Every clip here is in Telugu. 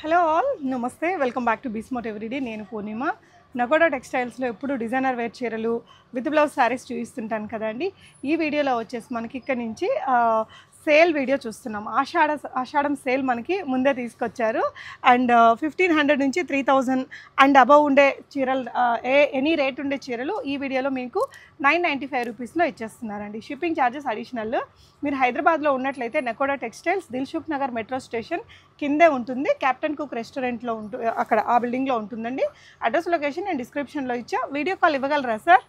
Hello all namaste. Welcome back to బీస్మోట్ everyday. నేను పూర్ణిమ. నగోడా టెక్స్టైల్స్లో ఎప్పుడు డిజైనర్ వేర్ చీరలు విత్ బ్లౌజ్ శారీస్ చూపిస్తుంటాను కదండి. ఈ వీడియోలో వచ్చేసి మనకి ఇక్కడ నుంచి సేల్ వీడియో చూస్తున్నాం. ఆషాఢ ఆషాఢం సేల్ మనకి ముందే తీసుకొచ్చారు. అండ్ uh, ఫిఫ్టీన్ హండ్రెడ్ నుంచి త్రీ థౌజండ్ అండ్ అబవ్ ఉండే చీరలు uh, ఏ ఎనీ రేట్ ఉండే చీరలు ఈ వీడియోలో మీకు నైన్ నైంటీ ఫైవ్ రూపీస్లో ఇచ్చేస్తున్నారండి. షిప్పింగ్ ఛార్జెస్ అడిషనల్ మీరు హైదరాబాద్లో ఉన్నట్లయితే Nakoda textiles Dilsukh Nagar metro station కిందే ఉంటుంది. కెప్టెన్ కుక్ రెస్టారెంట్లో ఉంటు అక్కడ ఆ బిల్డింగ్లో ఉంటుందండి. అడ్రస్ లొకేషన్ నేను డిస్క్రిప్షన్లో ఇచ్చా. వీడియో కాల్ ఇవ్వగలరా సార్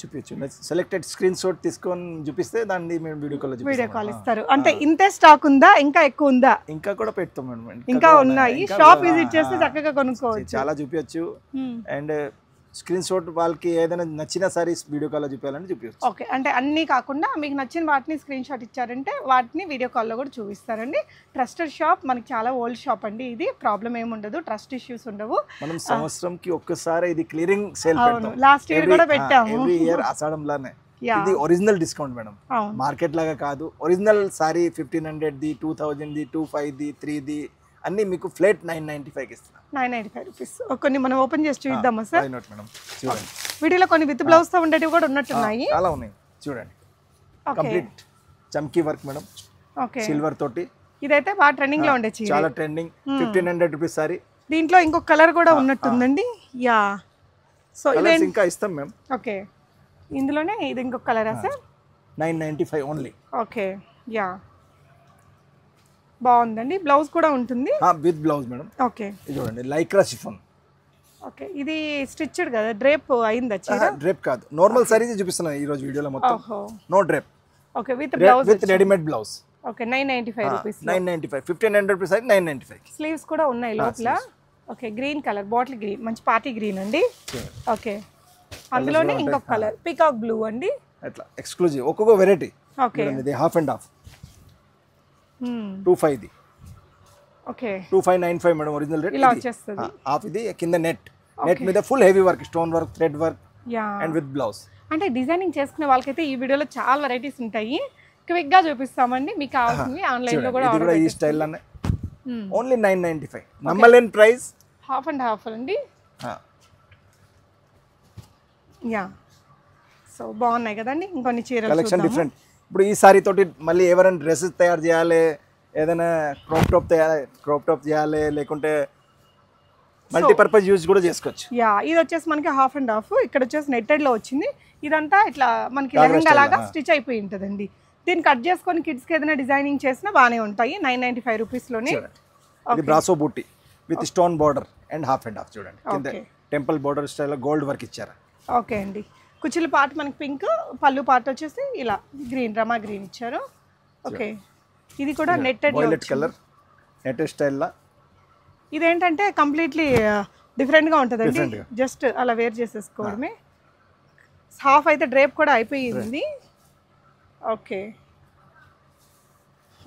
చూపించు సెలెక్టెడ్ స్క్రీన్ షాట్ తీసుకొని చూపిస్తే దాన్ని మేము వీడియో కాల్ వీడియో కాల్ ఇస్తారు. అంటే ఇంతే స్టాక్ ఉందా? ఇంకా ఎక్కువ ఉందా? ఇంకా కూడా పెడతాం మేడం. ఇంకా ఉన్నాయి. షాప్ విజిట్ చేస్తే చక్కగా కొనుక్కోవచ్చు. చాలా చూపించచ్చు. అండ్ స్క్రీన్ షాట్ వాళ్ళకి ఏదైనా నచ్చిన సారీస్ వీడియో కాల్ చూపించాలని చూపించచ్చు ఓకే అంటే అన్నీ కాకుండా మీకు నచ్చిన వాటిని స్క్రీన్ షాట్ ఇచ్చారంటే వాటిని వీడియో కాల్లో కూడా చూపిస్తారండి. ట్రస్టెడ్ షాప్ మనకి చాలా ఓల్డ్ షాప్ అండి ఇది. ప్రాబ్లం ఏమి ఉండదు ట్రస్ట్ ఇష్యూస్ ఉండవు. మనం సంవత్సరంకి ఒక్కసారి ఇది క్లియరింగ్ సేల్ లాస్ట్ ఇయర్ కూడా పెట్టాము. ఎవ్రీ ఇయర్ అసాడంలానే యా. ఇది ఒరిజినల్ డిస్కౌంట్ మేడం. మార్కెట్ లాగా కాదు. ఒరిజినల్ సారీ ఫిఫ్టీన్ హండ్రెడ్ ది టూ థౌజండ్ ది టూ ఫైవ్ ది త్రీ ది అన్ని మీకు ఫ్లేట్ నైన్ నైన్టీ ఫైవ్కి ఇస్తున్నాం. Nine ninety five rupees. కొన్ని మనం ఓపెన్ చేసి చూద్దామా సార్? మేడం చూడండి. వీటిలో కొన్ని విత్ బ్లౌజ్తో ఉండేటివి కూడా ఉన్నట్టున్నాయి. చాలా ఉన్నాయి. చూడండి. ఓకే. కంప్లీట్ చమ్కీ వర్క్ మేడం ఓకే. సిల్వర్ తోటి. ఇదైతే బాగా ట్రెండింగ్లో ఉండే చీర. చాలా trending fifteen hundred rupees sari దీంట్లో ఇంకొక కలర్ కూడా ఉన్నట్టుందండి. యా. సో ఇదే? ఇంకా ఇస్తాం మేము ఓకే. ఇందులోనే ఇది ఇంకొక కలరా sir? Nine ninety five only okay. Yeah. బాగుందండి. బ్లౌజ్ కూడా ఉంటుంది. With blouse madam. ఓకే. చూడండి లైక్రా షిఫోన్. ఓకే. ఇది స్టిచ్డ్ కదా? డ్రేప్ అయిందా చీర? డ్రేప్ కాదు. నార్మల్ సారీస్ చూపిస్తున్నాను ఈ రోజు వీడియోలో మొత్తం. No drape okay with blouse with readymade blouse okay nine ninety five rupees nine ninety five fifteen hundred rupees nine ninety five sleeves కూడా ఉన్నాయి లోపల. Okay green colour bottle green మంచి పార్టీ గ్రీన్ అండి. ఓకే. అందులోనే ఇంకొక కలర్ పికాక్ బ్లూ అండి. అట్లా ఎక్స్క్లూజివ్ ఒక్కొక్క వెరైటీ ఓకే. ఇది half and half two five ఇది okay two five nine five madam original rate half ఇది. కింద నెట్. నెట్ మీద full heavy work stone work thread work yeah. And with blouse. అంటే డిజైనింగ్ చేసుకునే వాళ్ళకైతే ఈ వీడియోలో చాలా వెరైటీస్ ఉంటాయి. క్విక్గా చూపిస్తామండి మీకు కావాల్సింది ఆన్లైన్లో కూడా ఈ style only nine ninety five నమ్మలేని ప్రైస్ హాఫ్ అండ్ హాఫ్ అండి. యా సో బాగున్నాయి కదండి. ఇంకొన్ని చీరలు కలెక్షన్. డిఫరెంట్ ఇప్పుడు ఈ సారీ తోటి మళ్ళీ ఎవరైనా డ్రెస్సెస్ తయారు చేయాలి ఏదైనా క్రాప్ టాప్ తయారు క్రాప్ టాప్ చేయాలి లేకుంటే మల్టీపర్పస్ యూజ్ కూడా చేసుకోవచ్చు. యా ఇది వచ్చేసి మనకి హాఫ్ అండ్ హాఫ్ ఇక్కడ వచ్చేసి నెట్టెడ్లో వచ్చింది. ఇదంతా ఇట్లా మనకి Garment లెహంగా style, లాగా ఆ. స్టిచ్ అయిపోయి ఉంటుందండి దీన్ని కట్ చేసుకొని kids కి ఏదైనా డిజైనింగ్ చేసినా బాగానే ఉంటాయి. నైన్ నైన్టీ ఫైవ్ రూపీస్లోనే ఇది brasso booty with stone border and half and half చూడండి. Temple border style gold work ఇచ్చారు. ఓకే అండి. కుచ్చుల పార్ట్ మనకి పింక్ పళ్ళు పార్ట్ వచ్చేసి ఇలా గ్రీన్ రమా గ్రీన్ ఇచ్చారు. ఓకే. ఇది కూడా నెట్టెడ్ వైలెట్ కలర్ నెట్ స్టైల్లో ఇదేంటంటే కంప్లీట్లీ డిఫరెంట్గా ఉంటుందండి. జస్ట్ అలా వేర్ చేసేసుకోవడమే. హాఫ్ అయితే డ్రేప్ కూడా అయిపోయింది. ఓకే.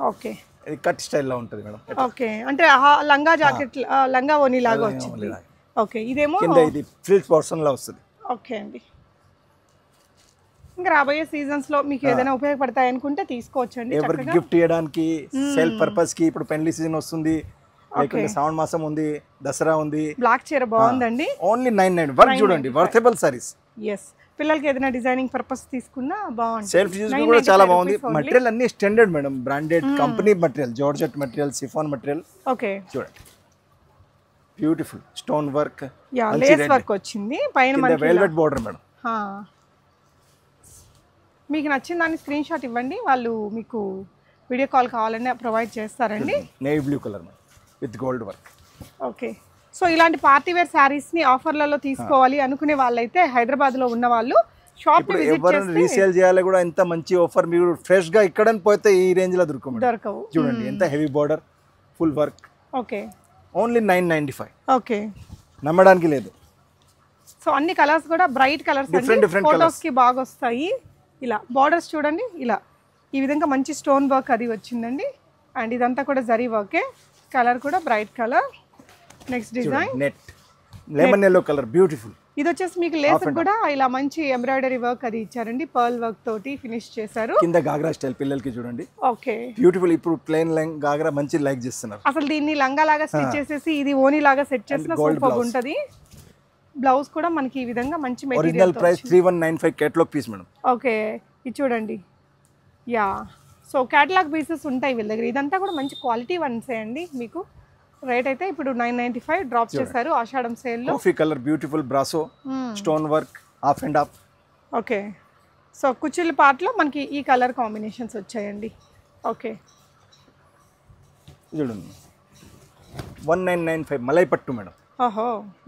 ఓకే. ఇది కట్ స్టైల్లో ఉంటుంది మేడం. ఓకే. అంటే లంగా జాకెట్ లంగా ఓని లాగా వచ్చింది. ఓకే. ఇదేమో ఇది ఫ్రిల్స్ పోర్షన్లో వస్తుంది. ఓకే అండి. ఇంకా రాబోయే సీజన్స్లో మీకు ఏదైనా ఉపయోగపడతాయి అనుకుంటే తీసుకోవచ్చండి ఎవరికి గిఫ్ట్ ఇవ్వడానికి సెల్ఫ్ పర్పస్కి ఇప్పుడు పెళ్ళి సీజన్ వస్తుంది లేకుంటే శ్రావణ మాసం ఉంది దసరా ఉంది. బ్లాక్ చీర బాగుందండి. ఓన్లీ నైన్ నైన్ వర్క్ చూడండి వర్తబుల్ సారీస్ ఎస్ పిల్లలకి ఏదైనా డిజైనింగ్ పర్పస్ తీసుకున్నా బాగుంటుంది. సెల్ఫ్ యూజ్ కూడా చాలా బాగుంది. మెటీరియల్ అన్ని standard madam branded company material georgette material chiffon material okay. చూడండి. Beautiful stone work lace work వచ్చింది. పైన వెల్వెట్ బోర్డర్ మేడం. మీకు నచ్చిన దాన్ని స్క్రీన్ షాట్ ఇవ్వండి. వాళ్ళు మీకు వీడియో కాల్ కావాలని ప్రొవైడ్ చేస్తారండి. Navy blue colour with gold work okay so ఇలాంటి పార్టీ వేర్ శారీస్ని ఆఫర్లలో తీసుకోవాలి అనుకునే వాళ్ళైతే హైదరాబాద్లో ఉన్న వాళ్ళు షాప్ ఎవరైనా రీసేల్ చేయాలి కూడా ఎంత మంచి ఆఫర్ మీరు ఫ్రెష్గా ఇక్కడ పోతే ఈ రేంజ్లో దొరుకు మేడం. దొరకవు. చూడండి ఎంత heavy border full work okay only nine ninety five okay నమ్మడానికి లేదు. సో అన్ని కలర్స్ కూడా బ్రైట్ కలర్స్ Different, different ఫోటోస్కి బాగా వస్తాయి ఇలా బార్డర్స్ చూడండి ఇలా. ఈ విధంగా మంచి స్టోన్ వర్క్ అది వచ్చిందండి. అండ్ ఇదంతా కూడా జరీ వర్కే కలర్ కూడా bright colour next design net lemon yellow colour beautiful ఇది వచ్చేసి మీకు లేస్ కూడా ఇలా మంచి ఎంబ్రాయిడరీ వర్క్ అది ఇచ్చారండి. పర్ల్ వర్క్ తోటి ఫినిష్ చేశారు. కింద గాగ్రా స్టైల్ పిల్లలకి చూడండి. ఓకే బ్యూటిఫుల్ ఇప్పుడు ప్లెయిన్ లైన్ గాగ్రా మంచి లైక్ చేస్తున్నారు. అసలు దీన్ని లంగా లాగా స్టిచ్ చేసేసి ఇది ఓనీ లాగా సెట్ చేసిన సూపర్. ఉంటది. బ్లౌజ్ కూడా మనకి ఈ విధంగా మంచి material price three one nine five catalogue piece madam okay ఇది చూడండి. యా. సో క్యాటలాగ్ పీసెస్ ఉంటాయి వీళ్ళ దగ్గర. ఇదంతా కూడా మంచి క్వాలిటీ వన్సే అండి మీకు. రేట్ అయితే ఇప్పుడు నైన్ నైంటీ ఫైవ్ డ్రాప్ చేశారు ఆషాఢం సేల్లో coffee colour beautiful brasso stone work half and half okay. So కుచ్చిళ్ళ పార్ట్లో మనకి ఈ కలర్ కాంబినేషన్స్ వచ్చాయండి. ఓకే. చూడండి. వన్ నైన్ నైన్ ఫైవ్ మలై పట్టు మేడం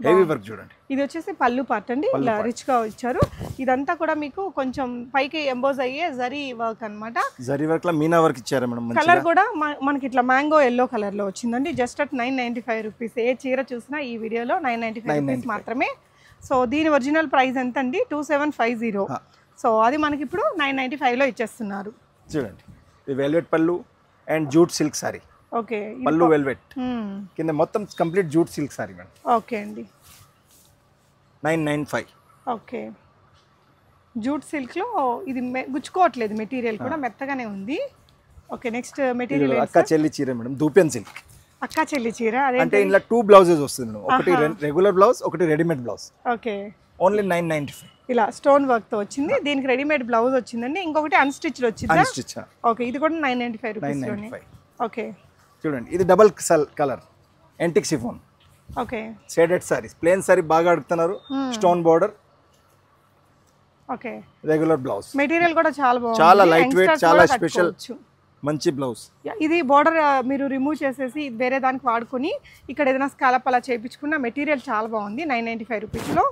హెవీ వర్క్ చూడండి. ఇది వచ్చేసి పళ్ళు పార్ట్ అండి. ఇలా రిచ్గా ఇచ్చారు. ఇదంతా కూడా మీకు కొంచెం పైకి ఎంబోజ్ అయ్యే జరీ వర్క్ అన్నమాట. జరీ వర్క్లో మీనా వర్క్ ఇచ్చారా మేడం కలర్ కూడా మనకి ఇట్లా మ్యాంగో ఎల్లో కలర్లో వచ్చిందండి. Just at nine ninety five rupees ఏ చీర చూసినా ఈ వీడియోలో నైన్ నైన్టీ ఫైవ్ రూపీస్ మాత్రమే. సో దీని ఒరిజినల్ ప్రైస్ ఎంత అండి two seven five zero so అది మనకి ఇప్పుడు నైన్ నైన్టీ ఫైవ్లో ఇచ్చేస్తున్నారు. చూడండి. వెల్వెట్ పళ్ళు and jute silk sari okay. పళ్ళు వెల్వెట్. కింద మొత్తం complete jute silk sari madam. Okay అండి. Nine nine five. Okay. Jute సిల్క్లో ఇది గుచ్చుకోవట్లేదు మెటీరియల్ కూడా మెత్తగానే ఉంది. ఓకే నెక్స్ట్ మెటీరియల్ అక్క చెల్లి చీర మేడం దూపియన్ సిల్క్. అక్కా చెల్లి చీర అదే అంటే ఇందులో టూ బ్లౌజెస్ వస్తుంది మేడం. ఒకటి రెగ్యులర్ బ్లౌజ్ ఒకటి readymade blouse okay. Only nine ninety five ఇలా స్టోన్ వర్క్తో వచ్చింది. దీనికి రెడీమేడ్ బ్లౌజ్ వచ్చిందండి. ఇంకొకటి అన్స్టిచ్డ్ వచ్చిందా? ఓకే ఇది కూడా nine ninety five rupees okay. చూడండి. ఇది double colour antique chiffon okay. Shaded saris plain sari బాగా అడుగుతున్నారు. Stone border okay. Regular blouse material కూడా చాలా బాగుంది. చాలా weight, Youngsters చాలా. కట్టుకోవచ్చు. మంచి బ్లౌజ్ ఇది బోర్డర్ మీరు రిమూవ్ చేసేసి వేరే దానికి వాడుకొని ఇక్కడ ఏదైనా స్కాలప్ అలా చేయించుకున్న మెటీరియల్ చాలా బాగుంది. నైన్ నైన్టీ ఫైవ్ రూపీస్లో.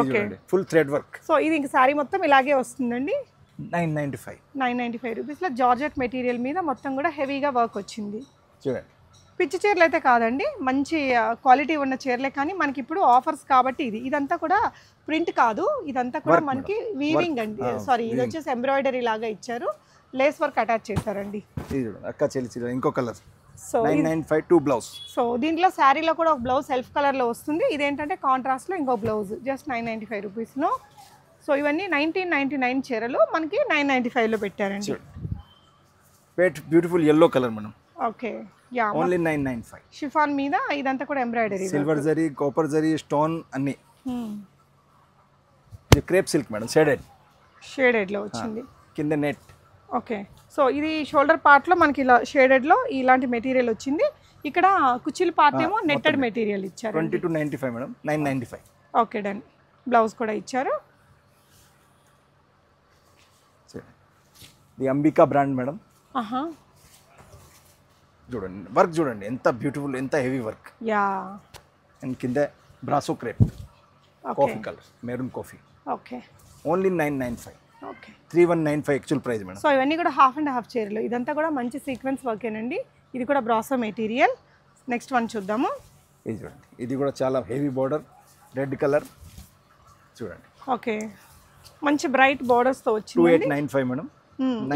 Okay. Full thread work so ఇది ఇంక శారీ మొత్తం ఇలాగే వస్తుందండి. Nine ninety five. Nine ninety five రూపీస్లో జార్జెట్ మెటీరియల్ మీద మొత్తం కూడా హెవీగా వర్క్ వచ్చింది. చూడండి. పిచ్చి చీరలు అయితే కాదండి మంచి క్వాలిటీ ఉన్న చీరలే కానీ మనకి ఇప్పుడు ఆఫర్స్ కాబట్టి ఇది. ఇదంతా కూడా ప్రింట్ కాదు ఇదంతా కూడా మనకి వీవింగ్ అండి. సారీ ఇది వచ్చేసి ఎంబ్రాయిడరీ లాగా ఇచ్చారు. లేస్ వర్క్ అటాచ్ చేశారండి. అక్క చెల్లి ఇంకో colour so five two blouse so దీంట్లో శారీలో కూడా ఒక బ్లౌజ్ సెల్ఫ్ కలర్లో వస్తుంది. ఇదేంటంటే కాంట్రాస్ట్లో ఇంకో blouse just nine ninety five రూపీస్లో. సో ఇవన్నీ నైన్టీన్ నైంటీ నైన్ చీరలు మనకి నైన్ నైంటీ ఫైవ్లో పెట్టారండి. పేట్ beautiful yellow colour madam okay yeah only nine nine five chiffon మీద ఇదంతా కూడా embroidery silver zari copper zari stone అన్ని. క్రేప్ సిల్క్ మేడం షేడెడ్ షేడెడ్లో వచ్చింది. కింద నెట్ ఓకే సో ఇది షోల్డర్ పార్ట్లో మనకి ఇలా షేడెడ్లో ఇలాంటి మెటీరియల్ వచ్చింది. ఇక్కడ కుచ్చిల పార్ట్ ఏమో నెట్టెడ్ మెటీరియల్ ఇచ్చారు twenty two ninety five madam nine ninety five okay done blouse కూడా ఇచ్చారు. ఇది అంబికా బ్రాండ్ మేడం. చూడండి వర్క్ చూడండి ఎంత బ్యూటిఫుల్ ఎంత హెవీ వర్క్. యా. అండ్ కింద brasso crepe. Coffee colour maroon coffee. Okay. Only nine nine five. Okay. Three one nine five actual price madam. So ఇవన్నీ కూడా హాఫ్ అండ్ హాఫ్ చీరలు. ఇదంతా కూడా మంచి సీక్వెన్స్ వర్కేనండి ఇది కూడా బ్రాసో మెటీరియల్. నెక్స్ట్ వన్ చూద్దాము. ఇది చూడండి ఇది కూడా చాలా హెవీ బార్డర్ రెడ్ కలర్ చూడండి. ఓకే. మంచి బ్రైట్ బోర్డర్స్తో టూ వచ్చింది ఎయిట్ నైన్ ఫైవ్ మేడం.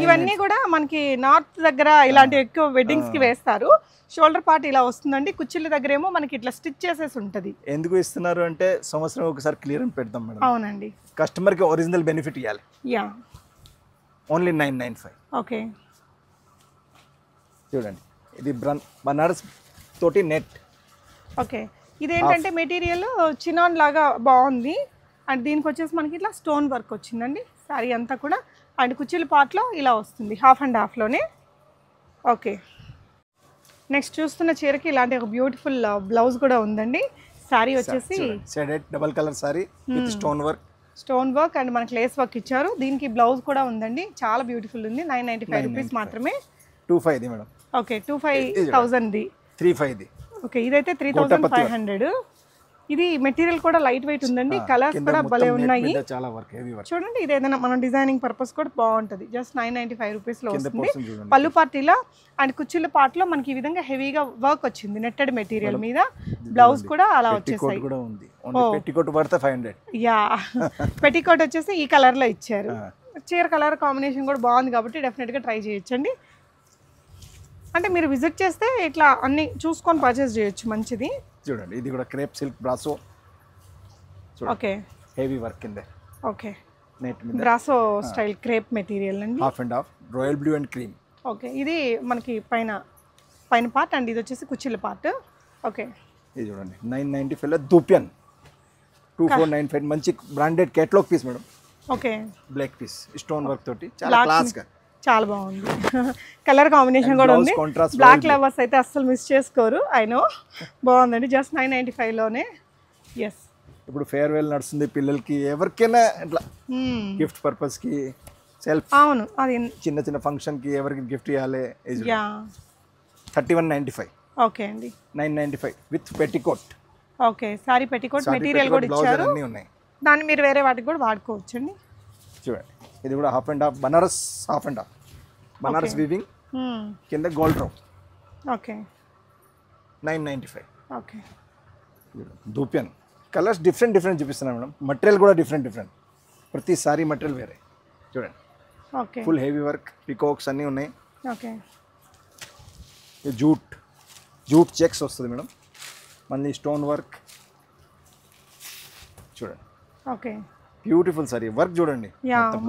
ఇవన్నీ కూడా మనకి నార్త్ దగ్గర ఇలాంటి ఎక్కువ వెడ్డింగ్స్కి వేస్తారు. షోల్డర్ పార్ట్ ఇలా వస్తుందండి. కుచ్చిళ్ళ దగ్గర ఏమో మనకి ఇట్లా స్టిచ్ చేసేసి ఉంటది. ఎందుకు ఇస్తున్నారు అంటే సంవత్సరం ఒకసారి క్లియర్ అని పెడతాం మేడం. అవునండి. కస్టమర్కి ఒరిజినల్ బెనిఫిట్ ఇవ్వాలి yeah only nine nine five okay చూడండి. ఇది బ్రన్ బనారస్ తోటి నెట్ ఓకే ఇదేంటంటే మెటీరియల్ చినాన్ లాగా బాగుంది. అండ్ దీనికి వచ్చేసి మనకి ఇట్లా స్టోన్ వర్క్ వచ్చిందండి. సారీ అంతా కూడా అండ్ కుచ్చిళ్ళ పార్ట్లో ఇలా వస్తుంది. హాఫ్ అండ్ హాఫ్లోనే ఓకే. నెక్స్ట్ చూస్తున్న చీరకి ఇలాంటి ఒక బ్యూటిఫుల్ బ్లౌజ్ కూడా ఉందండి. శారీ వచ్చేసి shaded double colour sari with stone work stone work and మనకి లేస్ వర్క్ ఇచ్చారు. దీనికి బ్లౌజ్ కూడా ఉందండి. చాలా బ్యూటిఫుల్ ఉంది. నైన్ నైంటీ ఫైవ్ రూపీస్ మాత్రమే. Two five madam. Okay two five థౌజండ్ది three five ఇది ఓకే ఇదైతే త్రీ థౌజండ్ ఫైవ్ హండ్రెడ్ ఇది మెటీరియల్ కూడా లైట్ వెయిట్ ఉందండి. కలర్స్ కూడా భలే ఉన్నాయి. చూడండి ఇది ఏదైనా మనం డిజైనింగ్ పర్పస్ కూడా బాగుంటుంది. జస్ట్ నైన్ నైంటీ ఫైవ్ రూపీస్లో కింద వస్తుంది. పళ్ళు పార్టీలో అండ్ కుచ్చిళ్ళ పార్ట్లో మనకి ఈ విధంగా హెవీగా వర్క్ వచ్చింది. నెట్టెడ్ మెటీరియల్ మీద బ్లౌజ్ కూడా అలా వచ్చేసాయి. Hundred yeah. పెట్టికోట్ వచ్చేసి ఈ కలర్లో ఇచ్చారు. చీర కలర్ కాంబినేషన్ కూడా బాగుంది కాబట్టి డెఫినెట్గా ట్రై చేయొచ్చండి. అంటే మీరు విజిట్ చేస్తే ఇట్లా అన్ని చూసుకొని పర్చేస్ చేయొచ్చు మంచిది. చూడండి. ఇది కూడా crepe silk brasso. Okay. Heavy work కింద ఓకే. నెట్ మీద. బ్రాసో స్టైల్ క్రేప్ మెటీరియల్ అండి. Half and half royal blue and cream okay. ఇది మనకి పైన పైన పార్ట్ అండ్ ఇది వచ్చేసి కుర్చీల పార్ట్ ఓకే. ఇది చూడండి. నైన్ నైంటీ ఫైవ్లో dupion. Two four nine five. మంచి branded catalogue piece madam okay. Black piece stone work తోటి. చాలా క్లాస్గా చాలా బాగుంది. కలర్ కాంబినేషన్ కూడా ఉంది. బ్లాక్ లవర్స్ అయితే అస్సలు మిస్ చేసుకోరు ఐ నో బాగుందండి. జస్ట్ నైన్ నైంటీ ఫైవ్లోనే ఎస్ ఇప్పుడు ఫేర్వెల్ నడుస్తుంది పిల్లలకి. ఎవరికైనా ఇట్లా గిఫ్ట్ పర్పస్కి సెల్ఫ్ అవును. అది చిన్న చిన్న ఫంక్షన్కి ఎవరికి గిఫ్ట్ ఇవ్వాలి? Yeah. Thirty one ninety five okay అండి. Nine ninety five with petticoat okay. Sari petticoat material కూడా ఇచ్చారు. అన్నీ ఉన్నాయి. దాన్ని మీరు వేరే వాటికి కూడా వాడుకోవచ్చు అండి చూడండి. ఇది కూడా half and half Banaras half and half Banaras weaving కింద gold row okay nine ninety five okay dupion colours different different చూపిస్తున్నాను మేడం. మటీరియల్ కూడా డిఫరెంట్ డిఫరెంట్ ప్రతి సారీ మటీరియల్ వేరే. చూడండి. Okay full heavy work peacocks అన్నీ ఉన్నాయి. ఓకే జూట్ జూట్ చెక్స్ వస్తుంది మేడం. మళ్ళీ స్టోన్ వర్క్ చూడండి. Okay beautiful sari. వర్క్ చూడండి.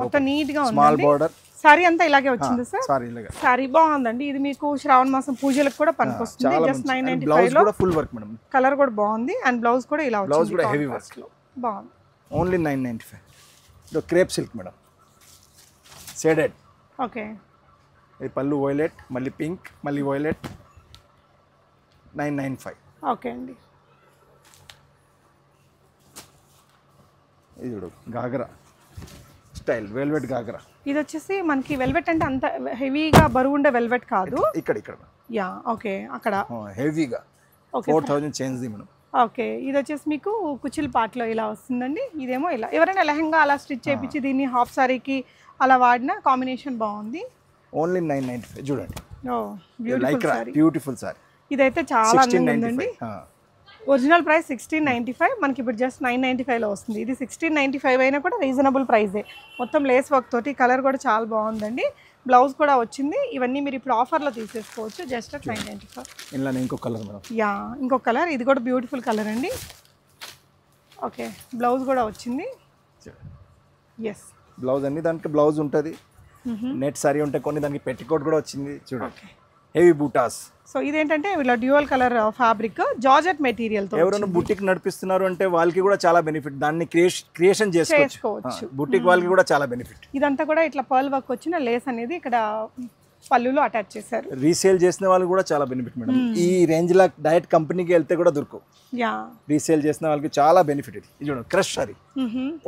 మొత్తం స్మాల్ బార్డర్ సారీ అంతా ఇలాగే వచ్చింది సార్. సారీ ఇలాగా. సారీ బాగుందండి. ఇది మీకు శ్రావణ మాసం పూజలకు కూడా పనికొస్తుంది. జస్ట్ బ్లౌజ్ కూడా ఫుల్ వర్క్ మేడం కలర్ కూడా బాగుంది. అండ్ బ్లౌజ్ కూడా ఇలా బ్లౌజ్ కూడా హెవీ వర్క్లో. బాగుంది. ఓన్లీ నైన్ నైంటీ ఫైవ్ ఇది crepe silk madam shaded okay ఇది పళ్ళు వైలెట్ మళ్ళీ పింక్ మళ్ళీ violet nine nine five okay అండి. ఇది చూడు గాగరా స్టైల్ వెల్వెట్ గాగరా ఇది వచ్చేసి మనకి వెల్వెట్ అంటే అంత హెవీగా బరువు ఉండే వెల్వెట్ కాదు. ఇక్కడ ఇక్కడ. యా ఓకే అక్కడ. హెవీగా. Okay four thousand change madam. Okay ఇది వచ్చేసి మీకు కుచిల్ పాటలో ఇలా వస్తుందండి. ఇదేమో ఇలా. ఎవరైనా లెహంగా అలా స్టిచ్ చేయించి దీన్ని హాఫ్ సారీకి అలా వాడిన కాంబినేషన్ బాగుంది. Only nine ninety five. చూడండి. Beautiful sorry. ఇదైతే చాలా అందంగా ఉందండి. Original price sixteen ninety five. మనకి ఇప్పుడు జస్ట్ నైన్ నైంటీ ఫైవ్లో వస్తుంది. ఇది సిక్స్టీన్ నైంటీ ఫైవ్ అయినా కూడా రీజనబుల్ ప్రైజే మొత్తం లేస్ వర్క్ తోటి కలర్ కూడా చాలా బాగుందండి. బ్లౌజ్ కూడా వచ్చింది. ఇవన్నీ మీరు ఇప్పుడు ఆఫర్లో తీసేసుకోవచ్చు. Just nine ninety five. ఇందులో ఇంకో కలర్ మేడం. యా ఇంకొక కలర్. ఇది కూడా బ్యూటిఫుల్ కలర్ అండి. ఓకే బ్లౌజ్ కూడా వచ్చింది. ఎస్ బ్లౌజ్ అన్ని దానికి బ్లౌజ్ ఉంటుంది. నెట్ సారీ ఉంటే కొన్ని దానికి పెట్టికోట్ కూడా వచ్చింది. చూడండి హెవీ బూటాస్. సో ఇదేంటంటే ఇలా డ్యూయల్ కలర్ ఫ్యాబ్రిక్ జార్జెట్ మెటీరియల్తో ఎవరైనా బుటిక్ నడిపిస్తున్నారు అంటే వాళ్ళకి కూడా చాలా బెనిఫిట్. దాన్ని క్రియేషన్ చేసుకోవచ్చు. బుటిక్ వాళ్ళకి కూడా చాలా బెనిఫిట్. ఇదంతా కూడా ఇట్లా పర్ల్ వర్క్ వచ్చిన లేస్ అనేది ఇక్కడ పళ్ళులో అటాచ్ చేశారు. రీసేల్ చేసిన వాళ్ళు కూడా చాలా బెనిఫిట్ మేడం. ఈ రేంజ్ లా డైరెక్ట్ కంపెనీకి వెళ్తే కూడా దొరకవు. యా. రీసేల్ చేసిన వాళ్ళకి చాలా బెనిఫిట్ ఇది. చూడండి crush sari.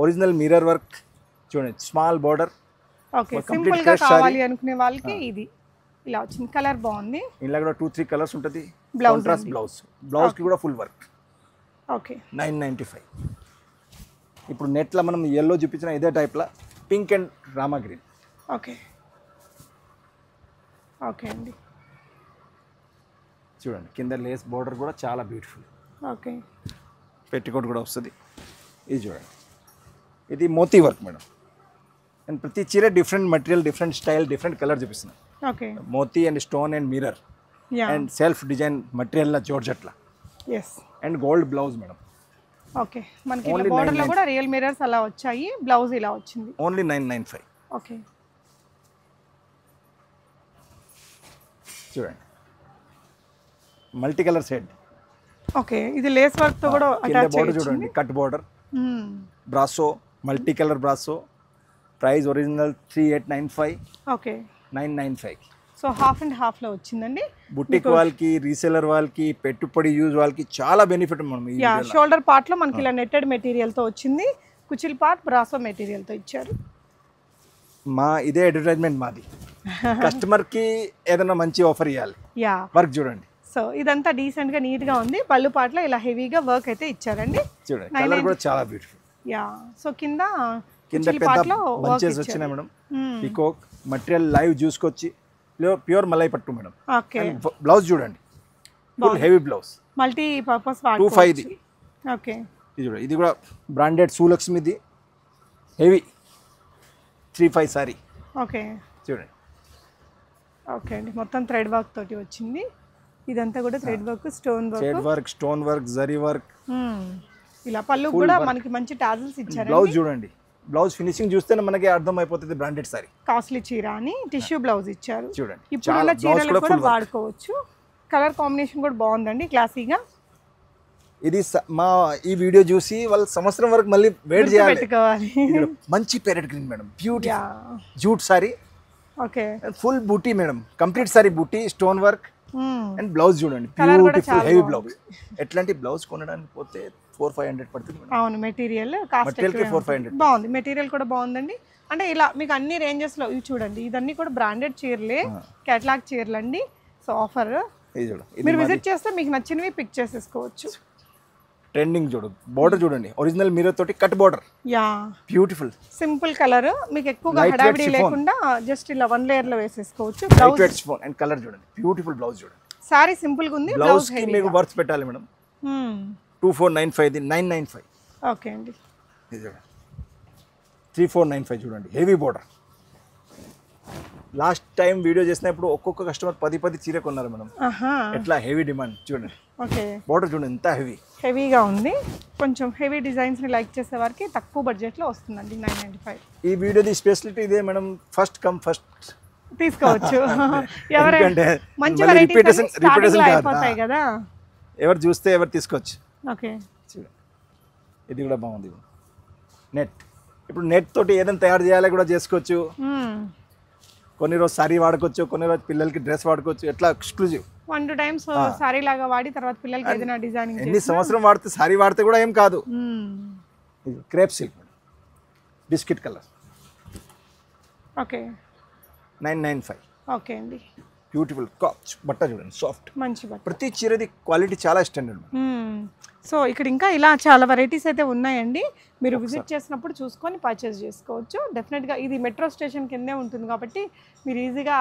Original mirror work. చూడండి స్మాల్ బార్డర్. ఓకే సింపుల్గా కావాలి అనుకునే వాళ్ళకి ఇది. ఇలా వచ్చింది. కలర్ బాగుంది. ఇంట్లో కూడా టూ త్రీ కలర్స్ ఉంటుంది. బ్లౌజ్ బ్లౌజ్కి కూడా full work okay nine ninety five ఇప్పుడు నెట్లో మనం ఎల్లో చూపించిన ఇదే టైప్లో pink and Rama green okay okay అండి. చూడండి కింద లేస్ బార్డర్ కూడా చాలా బ్యూటిఫుల్ ఓకే పెట్టికోట్ కూడా వస్తుంది. ఇది చూడండి. ఇది మోతీ వర్క్ మేడం. అండ్ ప్రతి చీర different material different style different colour చూపిస్తున్నాను Moti and stone and mirror. And self design material జోర్జట్లా yes and gold blouse madam. Okay. మనకి border లో కూడా రియల్ మిరర్స్ అలా వచ్చాయి. బ్లౌజ్ ఇలా వచ్చింది. Only nine nine five okay. చూడండి. Multi colour set okay. ఇది లేస్ వర్క్తో కూడా అటాచ్ బార్డర్ చూడండి. Cut border brasso multi colour brasso price original three eight nine five okay. Nine nine five. So half and హాఫ్లో వచ్చిందండి. బుటిక్ వాళ్ళకి రీసెలర్ వాళ్ళకి పెట్టుబడి యూజ్ వాళ్ళకి చాలా బెనిఫిట్ మనం షోల్డర్ పార్ట్లో మనకి ఇలా నెట్టెడ్ మెటీరియల్తో వచ్చింది. కుచిల్ పార్ట్ బ్రాసో మెటీరియల్తో ఇచ్చారు. మా ఇదే అడ్వర్టైజ్మెంట్ మాది. కస్టమర్కి ఏదైనా మంచి ఆఫర్ ఇవ్వాలి యా వర్క్ చూడండి. సో ఇదంతా డీసెంట్గా నీట్గా ఉంది. పళ్ళు పాటలో ఇలా హెవీగా వర్క్ అయితే ఇచ్చారండి. చూడండి కలర్ కూడా చాలా బ్యూటిఫుల్ యా సో కింద కింద పెద్ద బంచెస్ వచ్చినాయి మేడం. పికోక్ మటీరియల్ లైవ్ చూసుకొచ్చి ప్యూర్ మలై పట్టు మేడం. ఓకే. బ్లౌజ్ చూడండి. Full heavy blouse multi purpose two five ఇది. ఓకే. ఇది చూడండి. ఇది కూడా branded సూలక్ష్మిది heavy three five sari okay. చూడండి. ఓకే అండి. మొత్తం థ్రెడ్ వర్క్ తోటి వచ్చింది. ఇదంతా కూడా thread work stone work shade work stone work zari work ఇలా పళ్ళు కూడా. మనకి మంచి టాజిల్స్ బ్లౌజ్ ఇచ్చారు చూడండి. బ్లౌజ్ ఫినిషింగ్ చూస్తేనే మనకి అర్థం అయిపోతుంది బ్రాండెడ్ సారీ. కాస్ట్లీ చీర అని టిష్యూ బ్లౌజ్ ఇచ్చారు. చూడండి. ఇప్పుడున్న చీరలు కూడా వాడుకోవచ్చు. కలర్ కాంబినేషన్ కూడా బాగుందండి క్లాసీగా ఇది మా ఈ వీడియో చూసి వాళ్ళు సంవత్సరం వరకు మళ్ళీ వెయిట్ చేయాలి. మంచి parrot green madam. Beauty jute sari. Okay full బూటీ మేడం. కంప్లీట్ సారీ బూటీ స్టోన్ వర్క్ అండ్ బ్లౌజ్ చూడండి. Beautiful heavy. బ్లౌజ్ ఎట్లాంటి బ్లౌజ్ కొనడానికి పోతే ఫోర్ ఫైవ్ హండ్రెడ్ పడుతుంది అవును మెటీరియల్ కాస్ట్ Material కి 400. బాగుంది మెటీరియల్ కూడా బాగుందండి. అంటే ఇలా మీకు అన్ని ranges లో ఇవి చూడండి ఇదన్నీ కూడా బ్రాండెడ్ చీరలే కేటలాగ్ చీరలు అండి సో ఆఫర్ మీరు విజిట్ చేస్తే మీకు నచ్చినవి పిక్ చేసేసుకోవచ్చు. ట్రెండింగ్ చూడు బార్డర్ చూడండి ఒరిజినల్ మీరర్ తోటి cut border yeah. Beautiful simple colour మీకు ఎక్కువగా హడావిడి. లేకుండా జస్ట్ ఇలా వన్ లేయర్లో వేసేసుకోవచ్చు. Blouse weight phone and colour చూడండి బ్యూటిఫుల్ బ్లౌజ్ చూడండి. సారీ సింపుల్గా ఉంది బ్లౌజ్కి మీకు వర్త్ పెట్టాలి madam. Two four nine five nine nine five. Okay అండి. త్రీ ఫోర్ నైన్ ఫైవ్ చూడండి. Heavy border. Last time video చేసినప్పుడు ఒక్కొక్క కస్టమర్ పది పది చీర కొన్నారు మేడం. ఎట్లా హెవీ డిమాండ్ చూడండి. ఓకే. బార్డర్ చూడండి ఎంత హెవీ. హెవీగా ఉంది. కొంచెం హెవీ డిజైన్స్ని లైక్ చేసే వారికి తక్కువ బడ్జెట్లో వస్తుందండి నైన్ నైంటీ ఫైవ్. ఈ వీడియోది స్పెషాలిటీ ఇదే మేడం ఫస్ట్ కమ్ ఫస్ట్. తీసుకోవచ్చు. ఎవరైనా మంచి. అయిపోతాయి కదా. ఎవరు చూస్తే ఎవరు తీసుకోవచ్చు. ఓకే. ఇది కూడా బాగుంది. నెట్. ఇప్పుడు నెట్ తోటి ఏదైనా తయారు చేయాలో కూడా చేసుకోవచ్చు. కొన్ని రోజు సారీ వాడుకోవచ్చు కొన్ని రోజు పిల్లలకి డ్రెస్ వాడుకోవచ్చు. ఎట్లా? Exclusive one two times sari లాగా వాడి తర్వాత పిల్లలకి ఏదైనా డిజైనింగ్ ఎన్ని సంవత్సరం వాడితే సారీ వాడితే కూడా ఏం కాదు. ఇది crepe silk. Biscuit colour. Okay. Nine nine five. Okay అండి. బ్యూటిఫుల్ కాచ్ బట్ట చూడండి సాఫ్ట్. మంచి బట్ ప్రతి చీరది క్వాలిటీ చాలా స్టాండర్డ్ సో ఇక్కడ ఇంకా ఇలా చాలా వెరైటీస్ అయితే ఉన్నాయండి. మీరు విజిట్ చేసినప్పుడు చూసుకొని పర్చేస్ చేసుకోవచ్చు. డెఫినెట్గా ఇది మెట్రో స్టేషన్ కిందే ఉంటుంది కాబట్టి మీరు ఈజీగా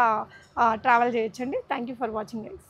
ట్రావెల్ చేయొచ్చండి. Thank you for watching guys